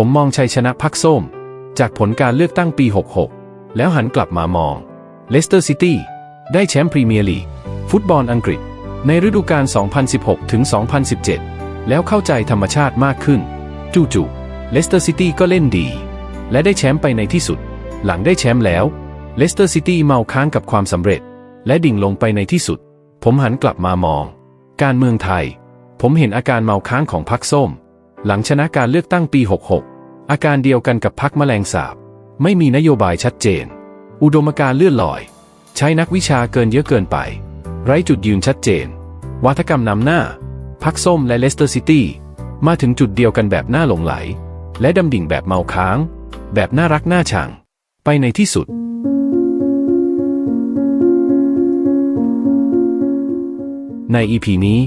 ผมมองชัยชนะพักส้ม จากผลการเลือกตั้งปี 66 แล้วหันกลับมามองเลสเตอร์ซิตี้ได้แชมป์พรีเมียร์ลีกฟุตบอลอังกฤษ ในฤดูกาล 2016 ถึง 2017 แล้วเข้าใจธรรมชาติมากขึ้น จู่ๆเลสเตอร์ซิตี้ก็เล่นดี และได้แชมป์ไปในที่สุด หลังได้แชมป์แล้วเลสเตอร์ซิตี้เมาค้างกับความสำเร็จ และดิ่งลงไปในที่สุด ผมหันกลับมามอง การเมืองไทย ผมเห็นอาการเมาค้างของพรรคส้ม หลังชนะการเลือกตั้งปี 66 อาการเดียวกันกับพรรคแมลงสาบ ไม่มีนโยบายชัดเจน อุดมการณ์เลื่อนลอย ใช้นักวิชาเกินเยอะเกินไป ไร้จุดยืนชัดเจน วัฒกรรมนำหน้า พักส้มและเลสเตอร์ซิตี้ มาถึงจุดเดียวกันแบบน่าหลงไหล และดำดิ่งแบบเมาค้าง แบบน่ารักน่าชัง ไปในที่สุด ในอีพีนี้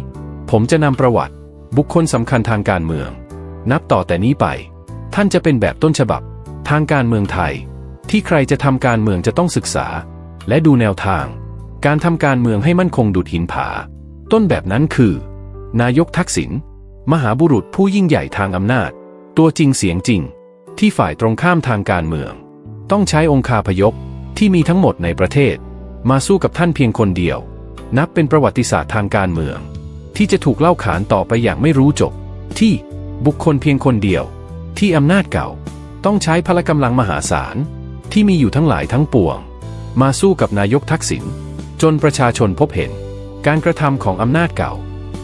ผมจะนำประวัติ บุคคลสำคัญทางการเมือง นับต่อแต่นี้ไป ท่านจะเป็นแบบต้นฉบับ ทางการเมืองไทย ที่ใครจะทำการเมืองจะต้องศึกษา และดูแนวทาง การทำการเมืองให้มั่นคงดุดหินผา ต้นแบบนั้นคือ นายกทักษิณมหาบุรุษผู้ยิ่งใหญ่ทางอำนาจ ตัวจริงเสียงจริง ที่ฝ่ายตรงข้ามทางการเมือง ต้องใช้องคาพยพที่มีทั้งหมดในประเทศ มาสู้กับท่านเพียงคนเดียว นับเป็นประวัติศาสตร์ทางการเมือง ที่จะถูกเล่าขานต่อไปอย่างไม่รู้จบที่ บุคคลเพียงคนเดียว ที่อำนาจเก่า ต้องใช้พละกำลังมหาศาล ที่มีอยู่ทั้งหลายทั้งปวง มาสู้กับนายกทักษิณจนประชาชนพบเห็น การกระทำของอำนาจเก่า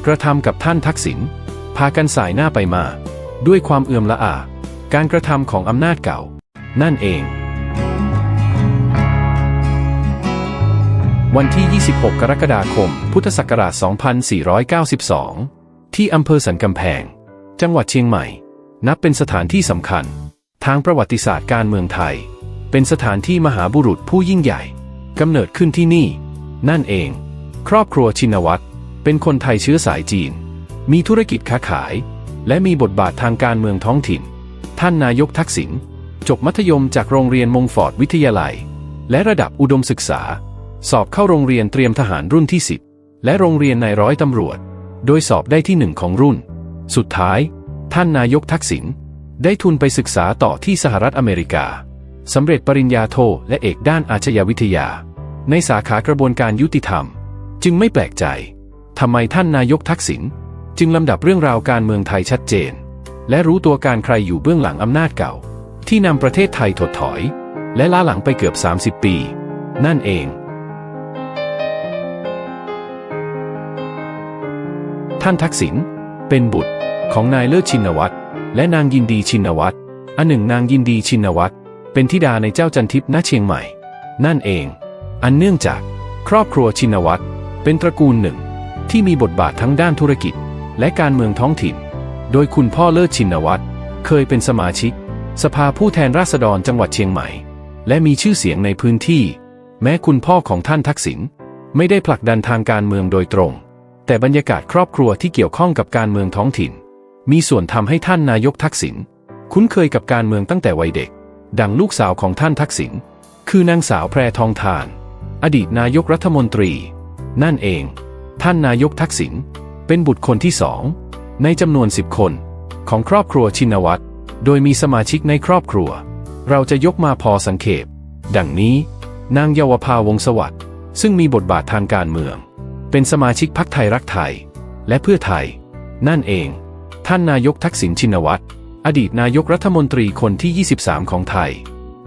กระทำกับท่านทักษิณพากันสายหน้าไปมา ด้วยความเอื่อมละอา การกระทำของอำนาจเก่า นั่นเอง วันที่ 26 กรกฎาคม พุทธศักราช 2492 ที่อำเภอสันกำแพง จังหวัดเชียงใหม่ นับเป็นสถานที่สำคัญ ทางประวัติศาสตร์การเมืองไทย เป็นสถานที่มหาบุรุษผู้ยิ่งใหญ่กำเนิดขึ้นที่นี่ นั่นเอง ครอบครัวชินวัตรเป็นคนไทยเชื้อสายจีน มีธุรกิจค้าขาย และมีบทบาททางการเมืองท้องถิ่น ท่านนายกทักษิณจบมัธยมจากโรงเรียนมงฟอร์ดวิทยาลัย และระดับอุดมศึกษา สอบเข้าโรงเรียนเตรียมทหารรุ่นที่ 10 และโรงเรียนนายร้อยตำรวจ โดยสอบได้ที่หนึ่งของรุ่น สุดท้าย ท่านนายกทักษิณได้ทุนไปศึกษาต่อที่สหรัฐอเมริกาสำเร็จปริญญาโทและเอกด้านอาชญาวิทยา ในสาขากระบวนการยุติธรรม จึงไม่แปลกใจทำไมท่านนายกทักษิณจึงลำดับเรื่องราวการเมืองไทยชัดเจน และรู้ตัวการใครอยู่เบื้องหลังอำนาจเก่า ที่นำประเทศไทยถดถอย และล้าหลังไปเกือบ 30 ปี นั่นเองท่านทักษิณ เป็นบุตรของนายเลิศชินวัตรและนางยินดีชินวัตรอันหนึ่งนางยินดีชินวัตรเป็นธิดาในเจ้าจันทิพย์ณเชียงใหม่ นั่นเอง อันเนื่องจากครอบครัวชินวัตรเป็นตระกูลหนึ่ง ที่มีบทบาททั้งด้านธุรกิจ และการเมืองท้องถิ่น โดยคุณพ่อเลิศชินวัตรเคยเป็นสมาชิก สภาผู้แทนราษฎรจังหวัดเชียงใหม่ และมีชื่อเสียงในพื้นที่ แม้คุณพ่อของท่านทักษิณไม่ได้ผลักดันทางการเมืองโดยตรง แต่บรรยากาศครอบครัวที่เกี่ยวข้องกับการเมืองท้องถิ่น มีส่วนทำให้ท่านนายกทักษิณคุ้นเคยกับการเมืองตั้งแต่วัยเด็ก ดังลูกสาวของท่านทักษิณคือนางสาวแพรทองทาน อดีตนายกรัฐมนตรี นั่นเอง ท่านนายกทักษิณเป็นบุตรคนที่สองในจำนวนสิบคน ของครอบครัวชินวัตรโดยมีสมาชิกในครอบครัว เราจะยกมาพอสังเขปดังนี้ นางเยาวภาวงศ์สวัสดิ์ซึ่งมีบทบาททางการเมือง เป็นสมาชิกพรรคไทยรักไทย และเพื่อไทย นั่นเอง ท่านนายกทักษิณชินวัตร อดีตนายกรัฐมนตรีคนที่ 23 ของไทย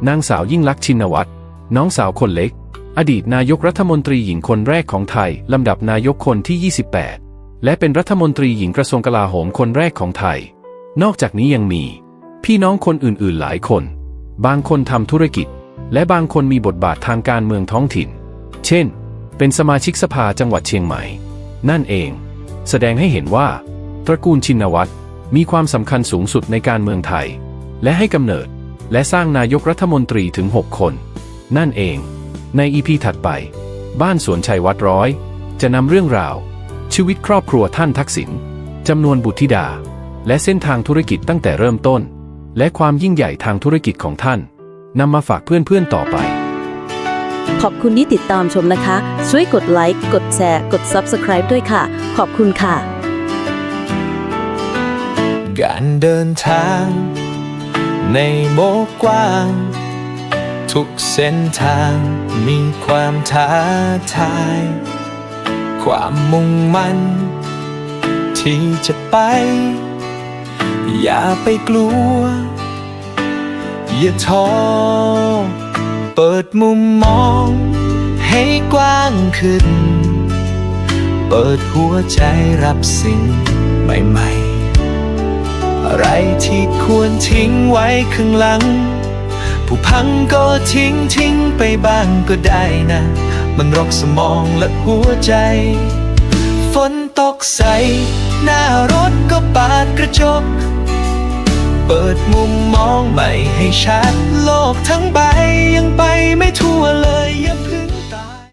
นางสาวยิ่งลักษณ์ชินวัตร น้องสาวคนเล็ก อดีตนายกรัฐมนตรีหญิงคนแรกของไทย ลำดับนายกคนที่ 28 และเป็นรัฐมนตรีหญิงกระทรวงกลาโหมคนแรกของไทย นอกจากนี้ยังมี พี่น้องคนอื่นๆหลายคน บางคนทำธุรกิจ และบางคนมีบทบาททางการเมืองท้องถิ่น เช่น เป็นสมาชิกสภาจังหวัดเชียงใหม่ นั่นเอง แสดงให้เห็นว่า ตระกูลชินวัตรมีความสำคัญสูงสุดในการเมืองไทย และให้กำเนิดและสร้างนายกรัฐมนตรีถึง 6 คน นั่นเอง ในอีพีถัดไป บ้านสวนชัยวัดร้อย จะนำเรื่องราว ชีวิตครอบครัวท่านทักษิณจำนวนบุตรธิดา และเส้นทางธุรกิจตั้งแต่เริ่มต้น และความยิ่งใหญ่ทางธุรกิจของท่านนำมาฝากเพื่อนๆต่อไป ขอบคุณที่ติดตามชมนะคะ ช่วยกดไลค์ กดแชร์ กด Subscribe ด้วยค่ะ ขอบคุณค่ะ การเดินทาง ในโลกกว้าง ทุกเส้นทางมีความท้าทาย ความมุ่งมั่น ที่จะไป อย่าไปกลัว อย่าท้อ ปิดมุมมองให้กว้างขึ้น เปิดหัวใจรับสิ่งใหม่ๆ อะไรที่ควรทิ้งไว้ข้างหลัง ผู้พังก็ทิ้งทิ้งไปบ้างก็ได้นะ มันรกสมองและหัวใจ ฝนตกใส หน้ารถก็ปาดกระจก เปิดมุมมองใหม่ให้ชัด โลกทั้งใบยังไปไม่ทั่วเลยอย่าพึ่ง